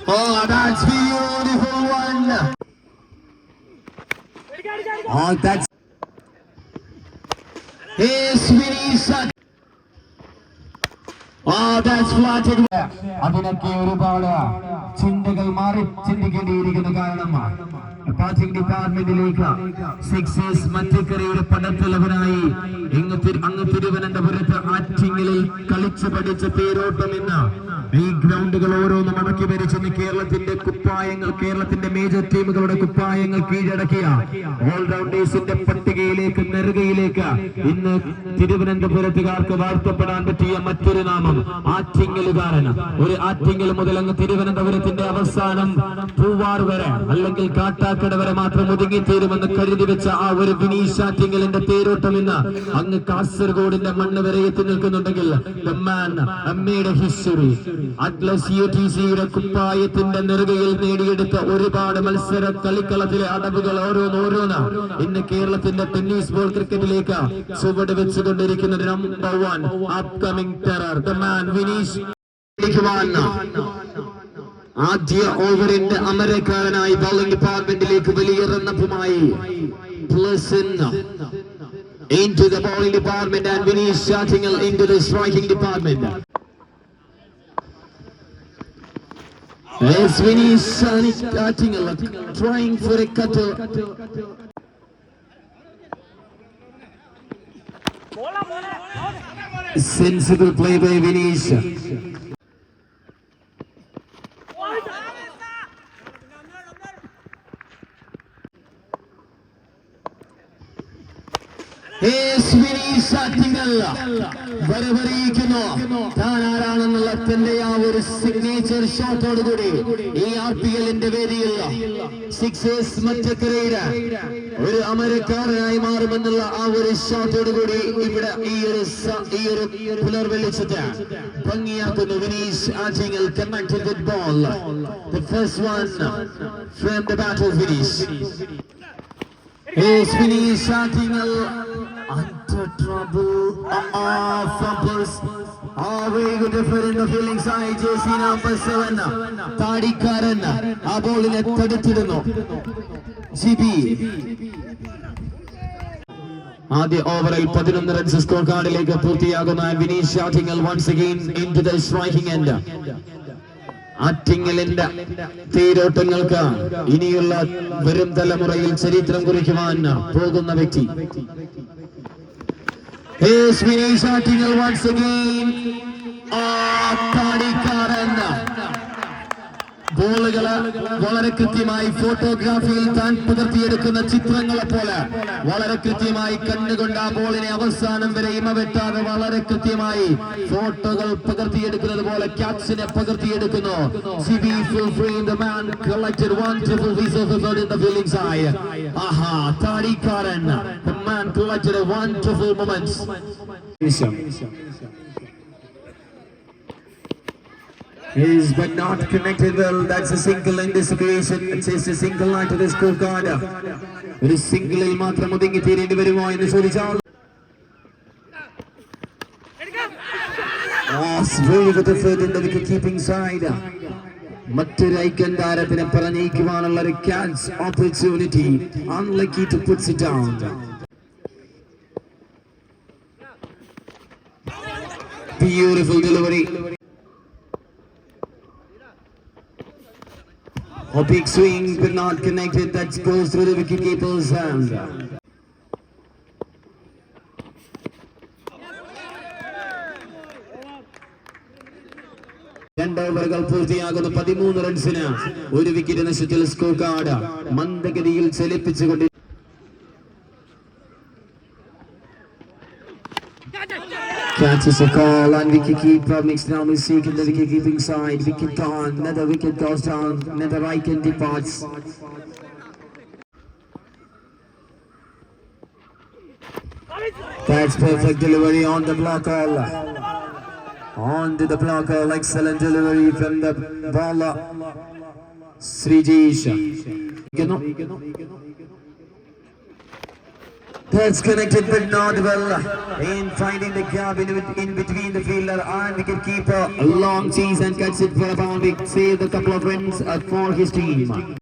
Oh, that's beautiful one. Oh, that's. Yes, Vinny Oh. അതിനൊക്കെ ഒരുപാട് ചിന്തകൾ മാറി ചിന്തിക്കേണ്ടിയിരിക്കുന്ന കാരണമാണ് ബാറ്റിംഗ് ഡിപ്പാർട്ട്മെന്റിലേക്ക് സിക്സേഴ്സ് മറ്റക്കരയുടെ പടത്തലവനായി ഇങ്ങ് അങ്ങ് തിരുവനന്തപുരത്ത് ആറ്റിങ്ങലിൽ കളിച്ചു പഠിച്ച പേരോട്ടം എന്ന ഈ ഗ്രൗണ്ടുകൾ ഓരോന്നും അടക്കി ഭരിച്ചെന്ന് കേരളത്തിന്റെ കുപ്പായങ്ങൾ കേരളത്തിന്റെ മേജർ ടീമുകളുടെ കുപ്പായങ്ങൾ കീഴടക്കിയ ഓൾറൗണ്ടേഴ്സിന്റെ പട്ടികയിലേക്ക് നെറുകയിലേക്ക് ഇന്ന് തിരുവനന്തപുരത്തുകാർക്ക് വാഴ്ത്തപ്പെടാൻ പറ്റിയ മറ്റൊരു നാമം ആറ്റിങ്ങലുകാരൻ. ഒരു ആറ്റിങ്ങൽ മുതൽ അങ്ങ് തിരുവനന്തപുരത്തിന്റെ അവസാനം പൂവാർ വരെ അല്ലെങ്കിൽ കാട്ടാക്കട വരെ മാത്രം ഒതുങ്ങി തീരുമെന്ന് കരുതി വെച്ച ആ ഒരു വിനീഷ് ആറ്റിങ്ങലിന്റെ പേരോട്ടം ഇന്ന് അങ്ങ് കാസർഗോഡിന്റെ മണ്ണ് വരെ എത്തി നിൽക്കുന്നുണ്ടെങ്കിൽ അമ്മയുടെ ഹിസ്റ്ററി അറ്റ്ലസ് കുപ്പായത്തിന്റെ നെറുകയിൽ നേടിയെടുത്ത ഒരുപാട് മത്സര കളിക്കളത്തിലെ അടവുകൾ ഓരോന്നോരോന്ന് ഓരോന്ന് ഇന്ന് കേരളത്തിന്റെ ടെന്നീസ് ബോൾ ക്രിക്കറ്റിലേക്ക് ചുവട് വെച്ചുകൊണ്ടിരിക്കുന്ന number one upcoming terror the man Vineesh ആദ്യ ഓവറിന്റെ അമരക്കാരനായി ബൗളിംഗ് ഡിപ്പാർട്ട്മെന്റിലേക്ക് വലിയ റണ്ണപ്പുമായി plus into the bowling department and Vinesh Chattingal into the striking department. Yes, we need cutting a lot, trying for a cutter. Sensible play by Vinicius. Yes, Chattingal വരവറിയിക്കുന്നു. താൻ ആരാണെന്നുള്ള തന്റെ ആ ഒരു സിഗ്നേച്ചർ ഷോട്ടോട് കൂടി ഈ ആർ പി എല്ലിന്റെ വേദിയിൽ സിക്സേഴ്സ് മറ്റക്കരയുടെ ഒരു അമരക്കാരനായി മാറുമെന്നുള്ള ആ ഒരു ഷോട്ടോട് കൂടി ഇവിടെ ഈ ഒരു ഈ ഒരു പുലർ വെളിച്ചത്ത് ഭംഗിയാക്കുന്നു Vineesh Attingal command with ball the first one from the battle finish is Vinesh Chattingal under trouble uh, ah fumbles Oh, very good effort in the fielding side. JC number seven. താടിക്കാരൻ ആ ബോളിനെ തടുത്തിടുന്നു GB ആദ്യ ഓവറിൽ പതിനൊന്ന് runs score കാർഡിലേക്ക് പൂർത്തിയാകുന്ന Vineesh Attingal once again into the striking end ആറ്റിങ്ങലിന്റെ തീരോട്ടങ്ങൾക്ക് ഇനിയുള്ള വരും തലമുറയിൽ ചരിത്രം കുറിക്കുവാൻ പോകുന്ന വ്യക്തി Here's Vinesh Attingal once again. ആ ബോളുകൾ വളരെ കൃത്യമായി ഫോട്ടോഗ്രാഫിയിൽ താൻ പകർത്തിയെടുക്കുന്ന ചിത്രങ്ങളെ പോലെ വളരെ കൃത്യമായി കണ്ടുകൊണ്ട് ആ ബോളിനെ അവസാനം വരെ ഇമവെട്ടാതെ വളരെ കൃത്യമായി ഫോട്ടോകൾ പകർത്തിയെടുക്കുന്നത് പോലെ ക്യാപ്സിനെ പകർത്തിയെടുക്കുന്നു. ആഹാ is but not connected well. That's a single in this occasion. It's just a single line to the scorecard. ഒരു സിംഗിളിൽ മാത്രം ഒതുങ്ങി തീരേണ്ടി വരുമോ എന്ന് ചോദിച്ചാൽ Yes, very good effort in the wicket keeping side. മറ്റൊരു ഐക്യൻ താരത്തിനെ പറഞ്ഞേക്കുവാനുള്ള ഒരു catch opportunity unlucky to puts it down Beautiful delivery. A big swing but not connected. That goes through the wicketkeeper's hand. രണ്ട് ഓവറുകൾ പൂർത്തിയാകുന്നു പതിമൂന്ന് റൺസിന് ഒരു വിക്കറ്റ് നശത്തിൽ score card മന്ദഗതിയിൽ ചലിപ്പിച്ചുകൊണ്ട് Catches a call and wicket keeper makes now mistake in the wicket keeping side. Wicket gone, another wicket goes down, another icon departs. That's perfect delivery on the blocker. On to the blocker, excellent delivery from the bowler. Srijesh. That's connected but not well in finding the gap in, in between the fielder and wicket keeper. Long chase and cuts it for a boundary. Saved a couple of runs uh, for his team.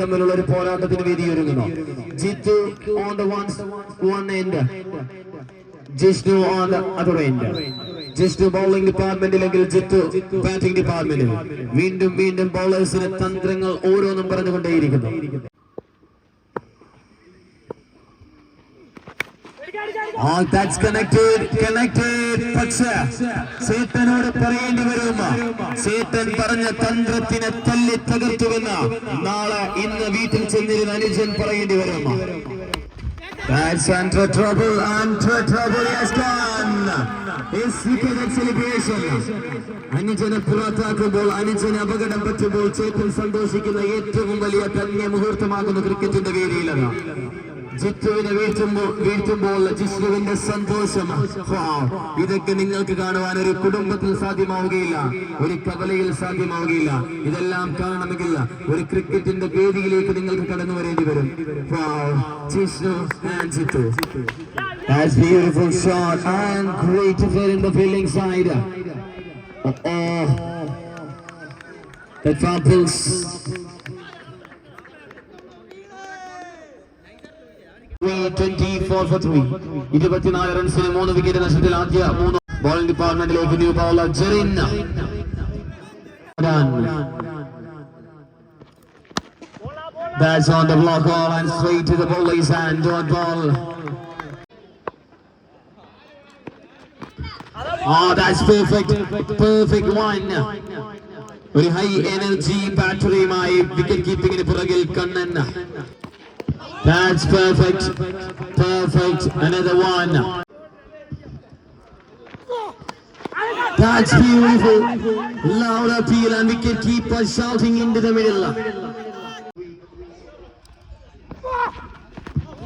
തമ്മിലുള്ള ഒരു പോരാട്ടത്തിന് വേദി ഒരുങ്ങുന്നു Jithu on the one, one end. Jishnu on the other end. Jishnu bowling ഡിപ്പാർട്ട്മെന്റിലെങ്കിൽ Jithu batting ഡിപ്പാർട്ട്മെന്റിൽ വീണ്ടും വീണ്ടും ബൗളേഴ്സിന് തന്ത്രങ്ങൾ ഓരോന്നും പറഞ്ഞുകൊണ്ടേയിരിക്കുന്നു Oh, that's connected, connected. പക്ഷേ സേത്തനോട് പറയേണ്ടി വരും സേത്തൻ പറഞ്ഞ തന്ത്രത്തിനെ തല്ലി തകർത്തുവെന്ന് നാളെ ഇന്ന് വീട്ടിൽ ചെന്നിരുന്ന അനുജൻ പറയേണ്ടി വരും That's under trouble, under trouble, yes, gone. His wicket celebration. അനുജനെ പുറത്താക്കുമ്പോൾ അനുജന് അപകടം പറ്റുമ്പോൾ ചേത്തൻ സന്തോഷിക്കുന്ന ഏറ്റവും വലിയ തന്നെ മുഹൂർത്തമാകുന്ന ക്രിക്കറ്റിന്റെ വേദിയിലാണ് ജിത്തുവിനെ വീഴ്ത്തുമ്പോൾ വീഴ്ത്തുമ്പോൾ ജിഷ്ണുവിന്റെ സന്തോഷം. ഇതൊക്കെ നിങ്ങൾക്ക് കാണുവാൻ ഒരു കുടുംബത്തിൽ സാധ്യമാവുകയില്ല ഒരു കവലയിൽ സാധ്യമാവുകയില്ല ഇതെല്ലാം കാണണമെങ്കിൽ ഒരു ക്രിക്കറ്റിന്റെ വേദിയിലേക്ക് നിങ്ങൾക്ക് കടന്നു വരേണ്ടി വരും. Jishnu and Jithu That's beautiful shot and great effort in the fielding side. Uh-oh. That fumbles. Wicket നഷ്ടത്തിൽ ആദ്യ മൂന്ന് bowling ഡിപ്പാർട്ട്മെന്റിലേക്ക് bowler That's on the block ball and straight to the bowler's hand. Dot ball. Oh, that's perfect. Perfect one. ഒരു high energy ബാറ്ററിയുമായി wicket കീപ്പിംഗിന് പുറകിൽ Kannan That's perfect. Perfect. Another one. That's beautiful. Loud appeal and wicket keeper shouting into the middle.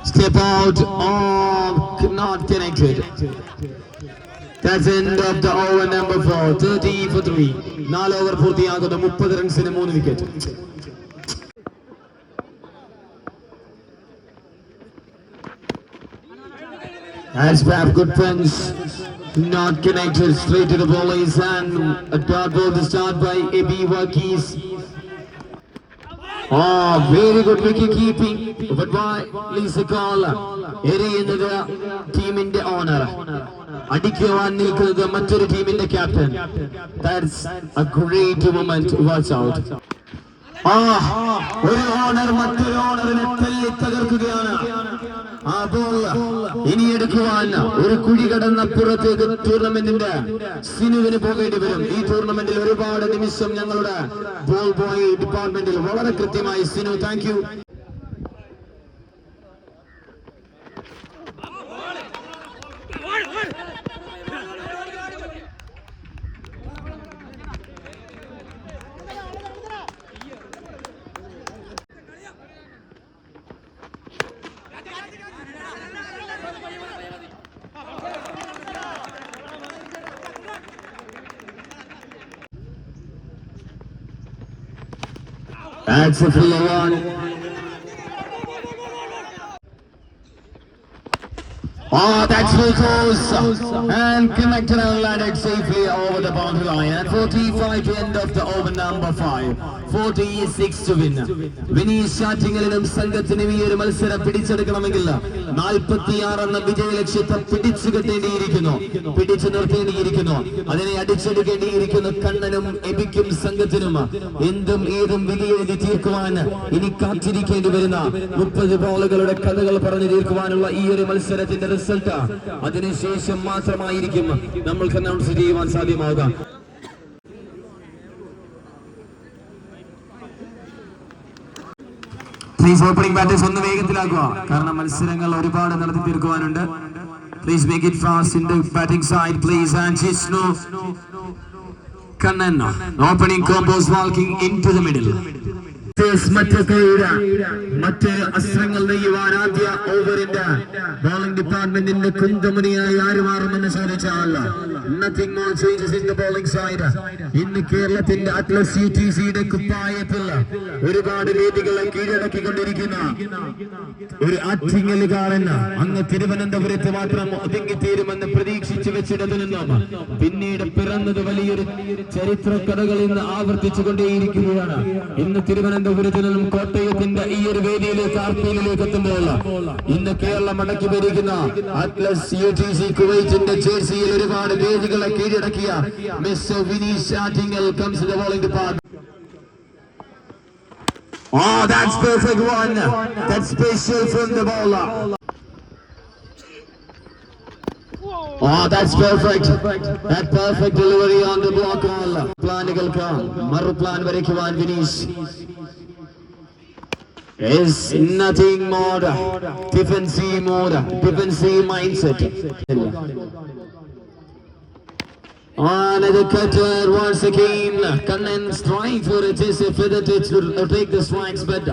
Step out. Oh, not connected. That's end of the over number four. 30 for three. നാല് over പൂർത്തിയാകുന്നു മുപ്പത് റൺസിന് മൂന്ന് wicket As Bab good friends, not connected straight to the volleys and a dot ball to start by AB Wakis. Oh, very good wicket keeping. But why Lisa Call? എറിയുന്നത് ടീമിന്റെ owner അടിക്കുവാൻ നിൽക്കുന്നത് മറ്റൊരു ടീമിന്റെ captain that's a great moment watch out ആ ഒരു owner മറ്റൊരു ഓണറിനെ തല്ലി തകർക്കുകയാണ് ആ ball ഇനി എടുക്കുവാൻ ഒരു കുഴി കടന്നപ്പുറത്തേക്ക് ടൂർണമെന്റിന്റെ സിനുവിന് പോകേണ്ടി വരും. ഈ ടൂർണമെന്റിൽ ഒരുപാട് നിമിഷം ഞങ്ങളുടെ ബോൾ ബോയ് ഡിപ്പാർട്ട്മെന്റിൽ വളരെ കൃത്യമായി Sinu thank That's a full one. Oh, that's full force. And connected and landed safely over the boundary line. At 45 to end of the over number 5. 46 to win. Vineesh ആറ്റിങ്ങലിനും സംഘത്തിനും ഈ ഒരു മത്സരം പിടിച്ചെടുക്കണമെങ്കിൽ നാൽപ്പത്തിയാറ് എന്ന വിജയ ലക്ഷ്യത്തെ പിടിച്ചു കെട്ടേണ്ടിയിരിക്കുന്നു പിടിച്ചു നിർത്തേണ്ടിയിരിക്കുന്നു അതിനെ അടിച്ചെടുക്കേണ്ടിയിരിക്കുന്നു കണ്ണനും എബിക്കും സംഘത്തിനും എന്തും ഏതും വിധിയെഴുതി തീർക്കുവാൻ ഇനി കാത്തിരിക്കേണ്ടി വരുന്ന മുപ്പത് ബോളുകളുടെ കഥകൾ പറഞ്ഞു തീർക്കുവാനുള്ള ഈ ഒരു മത്സരത്തിന്റെ റിസൾട്ട് അതിനുശേഷം മാത്രമായിരിക്കും നമ്മൾക്ക് അനൗൺസ് ചെയ്യുവാൻ സാധ്യമാവുക. പ്ലീസ് ഓപ്പണിംഗ് ബാറ്റേഴ്സ് ഒന്ന് വേഗത്തിലാക്കുക. കാരണം മത്സരങ്ങൾ ഒരുപാട് നടത്തി തീർക്കുവാനുണ്ട്. Please make it fast in the batting side please and Jishnu Kannan opening combos walking into the middle മറ്റ് അസ്ത്രങ്ങൾ നെയ്യുവാൻ ആദ്യ ഓവറിന്റെ ബോളിംഗ് ഡിപ്പാർട്ട്മെന്റിന്റെ കുന്തമണിയായി ആര് മാറുമെന്ന് ചോദിച്ചാൽ nothing more changes in the bowling side ഇന്ന് കേരളത്തിന്റെ അറ്റ്ലസ് സി ടി സിയുടെ കുപ്പായത്തിൽ ഒരുപാട് വേദികളെ കീഴടക്കിക്കൊണ്ടിരിക്കുന്ന ഒരു ആറ്റിങ്ങലുകാരൻ അങ്ങ് തിരുവനന്തപുരത്ത് മാത്രം ഒതുങ്ങിത്തീരുമെന്ന് പ്രതീക്ഷിച്ചു വെച്ചിടത്തു നിന്നും പിന്നീട് പിറന്നത് വലിയൊരു ചരിത്ര കഥകൾ ഇന്ന് ആവർത്തിച്ചു കൊണ്ടേയിരിക്കുകയാണ് ഇന്ന് തിരുവനന്തപുരത്ത് നിന്നും കോട്ടയത്തിന്റെ ഈ ഒരു വേദിയിലേക്ക് ആർപ്പിയിലേക്ക് എത്തുമ്പോൾ ഇന്ന് കേരളം അടക്കി ഭരിക്കുന്ന അറ്റ്ലസ് യു ടി സി കുവൈറ്റിന്റെ ജേഴ്സിയിൽ ഒരുപാട് വേദികളെ കീഴടക്കിയ miss Vineesh Attingal comes the bowling department Oh, that's perfect one. That's special from the bowler. Oh, that's perfect. That perfect delivery on the block ball. പ്ലാനുകൾക്ക് മറുപ്ലാൻ വരയ്ക്കുവാൻ Vineesh is nothing more defensive mode defensive mindset on the cutter once again Kannan trying for it is a feather to take the strikes but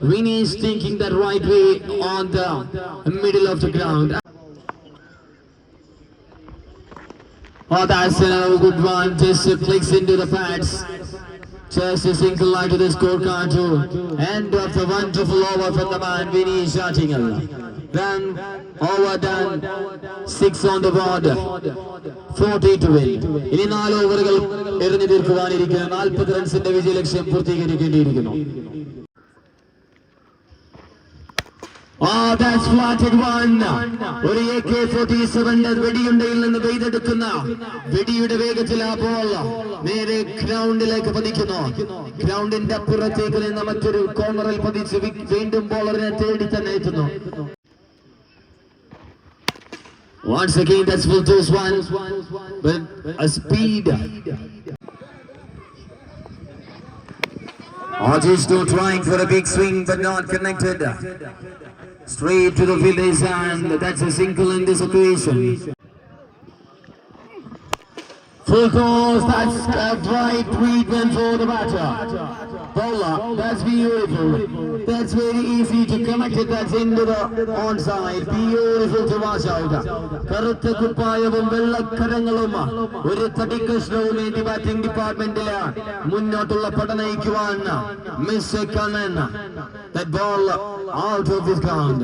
Vinny is thinking the right way on the middle of the ground Oh, that's a good one. Just clicks into the pads. Just a single line to the scorecard to end of the wonderful over from the man Vinny Shatingal. Then over done. Six on the board. 40 to win. ഇനി നാല് ഓവറുകൾ എറിഞ്ഞു തീർക്കുവാനിരിക്കുന്ന നാൽപ്പത് റൺസിന്റെ വിജയലക്ഷ്യം പൂർത്തീകരിക്കേണ്ടിയിരിക്കുന്നു Oh, that's flatted one. ഒരു A K forty സെവന്റെ വെടിയുണ്ടയിൽ നിന്ന് പെയ്തെടുക്കുന്ന വെടിയുടെ വേഗത്തിൽ ആ ബോൾ നേരെ ഗ്രൗണ്ടിലേക്ക് പതിക്കുന്നു. ഗ്രൗണ്ടിന്റെ അപ്പുറത്തേക്ക് നിന്ന് മറ്റൊരു കോർണറിൽ പതിച്ച് വി- വീണ്ടും ബോളറിനെ തേടി തന്നെ എത്തുന്നു. Once again, that's full toss one. With a speed. Ajisto trying for a big swing but not connected. Straight to the village and that's a single in this occasion. Full toss, that's a right treatment for the batter Bowler, that's beautiful. That's very easy to connect it, that's into the onside. Beautiful to watch out. കറുത്ത കുപ്പായവും വെള്ളക്കരങ്ങളും ഒരു തടിക്കഷ്ണവും വേണ്ടി batting ഡിപ്പാർട്ട്മെന്റില് മുന്നോട്ടുള്ള പട നയിക്കുവാൻ miss Kannan that ball out of his ground.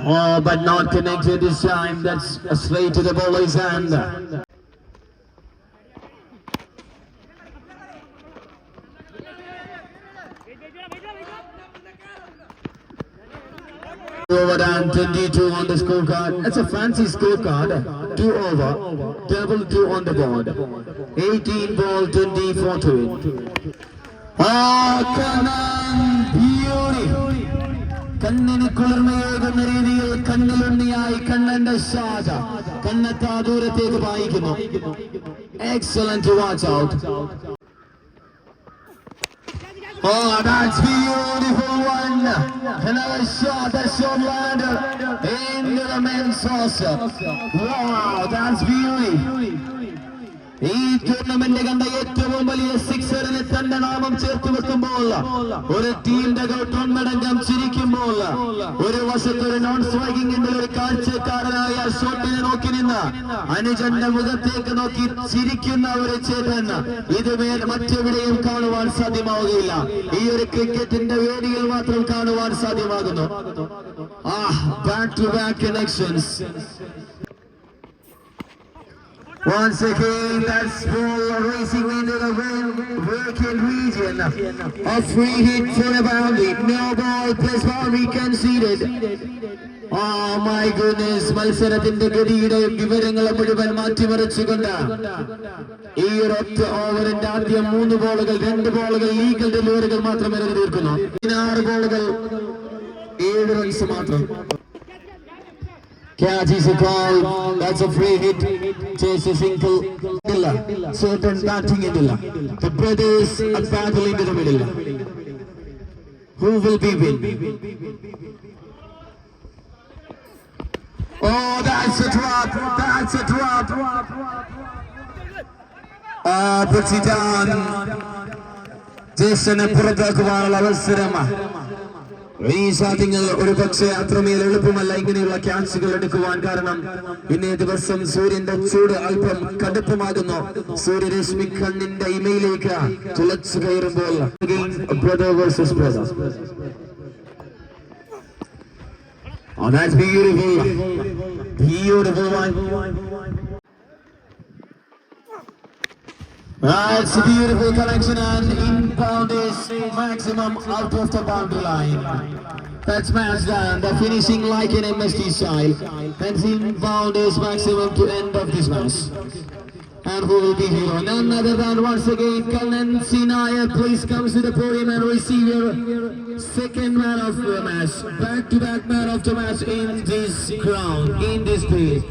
Oh, but not connected this time. That's straight to the bowler's hand. Over and 22 on the scorecard. That's a fancy scorecard. Two over, double two on the board. 18 ball, 24 to win. Oh, Kanan, beauty. കണ്ണിന് കുളിർമയേകുന്ന രീതിയിൽ കണ്ണിലുണ്ണിയായി കണ്ണന്റെ ഷാജ കണ്ണെത്താ ദൂരത്തേക്ക് വായിക്കുന്നു excellent watch out Oh, that's beautiful one. Another shot, that shot landed into the men's saucer. Wow, that's beauty. ഈ tournament കണ്ട ഏറ്റവും വലിയ സിക്സറിന് തന്റെ നാമം ചേർത്ത് വെക്കുമ്പോൾ ഒരു ടീമിന്റെ ഗൗട്ടോൺമടങ്കം ചിരിക്കുമ്പോൾ ഒരു വശത്ത് ഒരു നോൺ സ്ട്രൈക്കിംഗിന്റെ ഒരു കാഴ്ചക്കാരനായ ഷോട്ടിനെ നോക്കി നിന്ന് അനുജന്റെ മുഖത്തേക്ക് നോക്കി ചിരിക്കുന്ന ഒരു ചേതൻ ഇത് വേ- മറ്റെവിടെയും കാണുവാൻ സാധ്യമാവുകയില്ല. ഈ ഒരു ക്രിക്കറ്റിന്റെ വേദിയിൽ മാത്രം കാണുവാൻ സാധ്യമാകുന്നു. ആ back to back connections Once again, that's ball racing into the vacant region. A free hit for the boundary. No ball, plus boundary conceded. Oh my goodness, മത്സരത്തിന്റെ ഗതിയുടെ വിവരങ്ങൾ മുഴുവൻ മാറ്റിമറിച്ചുകൊണ്ട് ഈ ഒരു ഒറ്റ ഓവറിന്റെ ആദ്യം മൂന്ന് ബോളുകൾ രണ്ട് ബോളുകൾ ലീഗൽ ഡെലിവറികൾ മാത്രം തീർക്കുന്നു പതിനാറ് ബോളുകൾ ഏഴ് റൺസ് മാത്രം Catch is a call. That's a free hit. Chase single. Illa. Certain batting in Illa. The brothers are battle into the middle. Who will be win? Oh, that's a drop. That's a drop. Ah, puts it down. ജേസനെ പുറത്താക്കുവാനുള്ള അവസരം ഈ സാധ്യങ്ങൾ ഒരു പക്ഷേ അത്രമേൽ എളുപ്പമല്ല ഇങ്ങനെയുള്ള ക്യാച്ചുകൾ എടുക്കുവാൻ കാരണം ഇന്നേ ദിവസം സൂര്യന്റെ ചൂട് അല്പം കടുപ്പമാകുന്നു സൂര്യരശ്മി കണ്ണിന്റെ ഇമയിലേക്ക് തുളച്ചു കയറുമ്പോൾ brother versus brother. Oh, that's beautiful. Beautiful. Ah, That's a beautiful connection and inbound is maximum out of the boundary line. That's match done. The finishing like an MST style. That's inbound is maximum to end of this match. And who will be hero? None other than once again Kalnan Sinaya. Please come to the podium and receive your second man of the match. Back to back man of the match in this crown, in this place.